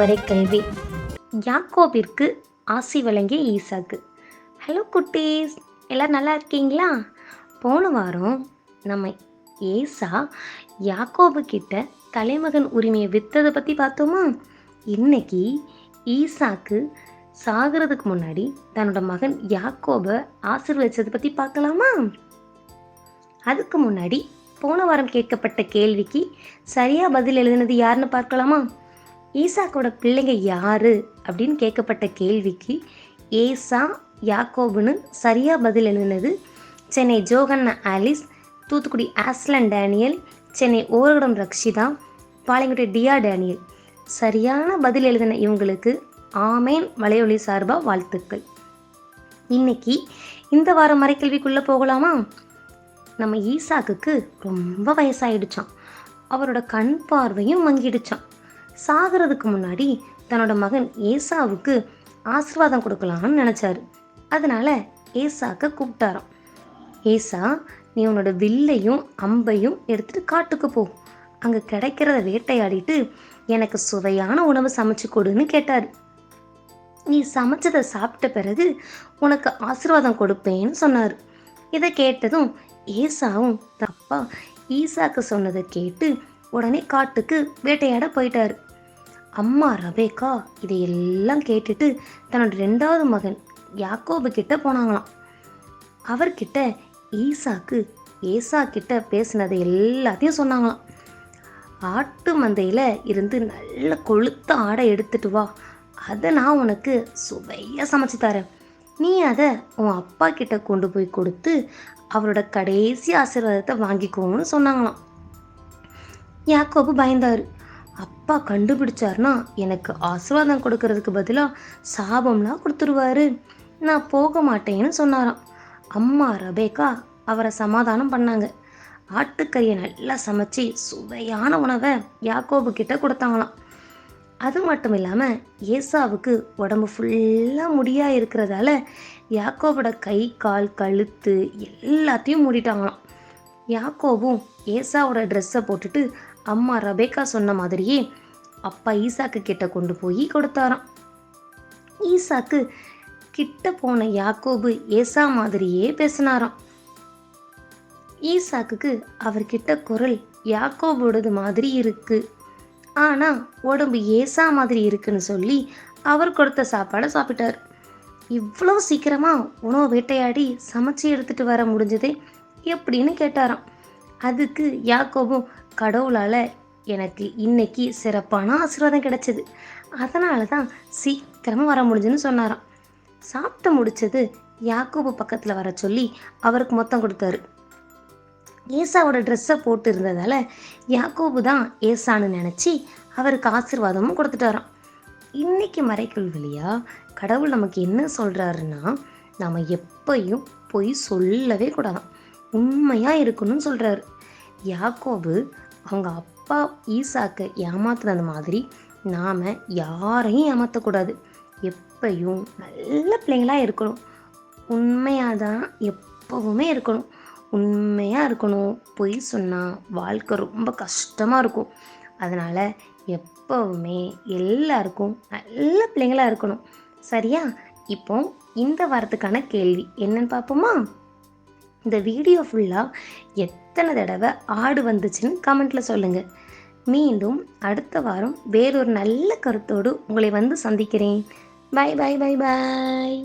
வரைக்கல்வி யாக்கோபிற்கு ஆசி வழங்கிய ஈசாக்கு. ஹலோ குட்டீஸ் எல்லோரும் நல்லா இருக்கீங்களா? போன வாரம் நம்ம ஏசா யாக்கோபு கிட்ட தலைமகன் உரிமையை விற்றதை பற்றி பார்த்தோமா? இன்னைக்கு ஈசாக்கு சாகிறதுக்கு முன்னாடி தன்னோட மகன் யாக்கோபை ஆசிர்வதிச்சதை பற்றி பார்க்கலாமா? அதுக்கு முன்னாடி போன வாரம் கேட்கப்பட்ட கேள்விக்கு சரியா பதில் எழுதினது யாருன்னு பார்க்கலாமா? ஈசாக்கோட பிள்ளைங்க யாரு அப்படின்னு கேட்கப்பட்ட கேள்விக்கு ஏசா யாக்கோபுன்னு சரியா பதில் எழுதினது Chennai Johanna Alice Thoothukudi Aslan Daniel Chennai Oragadam Rakshitha Palayankudi Diya Daniel. சரியான பதில் எழுதின இவங்களுக்கு ஆமேன். வலையொலி சார்பாக வாழ்த்துக்கள். இன்னைக்கு இந்த வாரம் மறைக்கல்விக்குள்ளே போகலாமா? நம்ம ஈசாக்குக்கு ரொம்ப வயசாயிடுச்சான் அவரோட கண் பார்வையும் மங்கிடுச்சான் சாகிறதுக்கு முன்னாடி தன்னோட மகன் ஏசாவுக்கு ஆசீர்வாதம் கொடுக்கலாம்னு நினச்சாரு. அதனால ஏசாக்க கூப்பிட்டாராம். ஏசா நீ உன்னோட வில்லையும் அம்பையும் எடுத்துட்டு காட்டுக்கு போ. அங்கே கிடைக்கிறத வேட்டையாடிட்டு எனக்கு சுவையான உணவு சமைச்சு கொடுன்னு கேட்டார். நீ சமைச்சதை சாப்பிட்ட பிறகு உனக்கு ஆசிர்வாதம் கொடுப்பேன்னு சொன்னார். இதை கேட்டதும் ஏசாவும் தப்பா ஈசாக்கு சொன்னதை கேட்டு உடனே காட்டுக்கு வேட்டையாட போயிட்டாரு. அம்மா ரபேக்கா இதையெல்லாம் கேட்டுட்டு தன்னோட ரெண்டாவது மகன் யாக்கோபு கிட்ட போனாங்களாம். அவர்கிட்ட ஈசாக்கு ஏசா கிட்ட பேசினதை எல்லாத்தையும் சொன்னாங்களாம். ஆட்டு மந்தையில் இருந்து நல்ல கொளுத்த ஆடை எடுத்துட்டு வா அதை நான் உனக்கு சுவையாக சமைச்சு தரேன். நீ அதை உன் அப்பா கிட்ட கொண்டு போய் கொடுத்து அவரோட கடைசி ஆசீர்வாதத்தை வாங்கிக்கோன்னு சொன்னாங்களாம். யாக்கோபு பயந்தாரு. அப்பா கண்டுபிடிச்சாருன்னா எனக்கு ஆசீர்வாதம் கொடுக்கறதுக்கு பதிலாக சாபம்லாம் கொடுத்துருவாரு. நான் போக மாட்டேன்னு சொன்னாராம். அம்மா ரபேக்கா அவரை சமாதானம் பண்ணாங்க. ஆட்டுக்கறியை நல்லா சமைச்சு சுவையான உணவை யாக்கோபு கிட்ட கொடுத்தாங்களாம். அது மட்டும் இல்லாமல் ஏசாவுக்கு உடம்பு ஃபுல்லாக முடியாக இருக்கிறதால யாக்கோபோட கை கால் கழுத்து எல்லாத்தையும் மூடிட்டாங்களாம். யாக்கோவும் ஏசாவோட ட்ரெஸ்ஸை போட்டுட்டு அம்மா ரபேக்கா சொன்ன மாதிரியே அப்பா ஈசாக்கு கிட்ட கொண்டு போய் கொடுத்தாராம். ஈசாக்கு கிட்ட போன யாக்கோபு ஏசா மாதிரியே பேசினாராம். ஈசாக்குக்கு அவர்கிட்ட குரல் யாக்கோபோடது மாதிரி இருக்கு. ஆனா உடம்பு ஏசா மாதிரி இருக்குன்னு சொல்லி அவர் கொடுத்த சாப்பாடை சாப்பிட்டார். இவ்வளோ சீக்கிரமா உணவு வேட்டையாடி சமைச்சு எடுத்துட்டு வர முடிஞ்சதே எப்படின்னு கேட்டாராம். அதுக்கு யாக்கோபும் கடவுளால் எனக்கு இன்னைக்கு சிறப்பான ஆசீர்வாதம் கிடைச்சது. அதனால தான் சீக்கிரமாக வர முடிஞ்சுன்னு சொன்னாராம். சாப்பிட்டு முடிச்சது யாக்கோபு பக்கத்தில் வர சொல்லி அவருக்கு மொத்தம் கொடுத்தாரு. ஏசாவோட ட்ரெஸ்ஸை போட்டு இருந்ததால் யாக்கோபு தான் ஏசான்னு நினச்சி அவருக்கு ஆசீர்வாதமும் கொடுத்துட்டாராம். இன்னைக்கு மறைக்குள் வழியா கடவுள் நமக்கு என்ன சொல்கிறாருன்னா நம்ம எப்பையும் பொய் சொல்லவே கூடாதான். உண்மையாக இருக்கணும்னு சொல்கிறாரு யாக்கோபு அவங்க அப்பா ஈசாக்கை ஏமாத்துனது மாதிரி நாம் யாரையும் ஏமாற்றக்கூடாது எப்பையும் நல்ல பிள்ளைங்களாக இருக்கணும். உண்மையாக தான் எப்போவுமே இருக்கணும். உண்மையாக இருக்கணும். பொய் சொன்னால் வாழ்க்கை ரொம்ப கஷ்டமாக இருக்கும். அதனால் எப்போவுமே எல்லாருக்கும் நல்ல பிள்ளைங்களாக இருக்கணும். சரியா? இப்போ இந்த வாரத்துக்கான கேள்வி என்னன்னு பார்ப்போமா? இந்த வீடியோ ஃபுல்லாக எத் எத்தனை தடவை ஆடு வந்துச்சுன்னு கமெண்ட்டில் சொல்லுங்கள் மீண்டும் அடுத்த வாரம் வேறொரு நல்ல கருத்தோடு உங்களை வந்து சந்திக்கிறேன். By by bye bye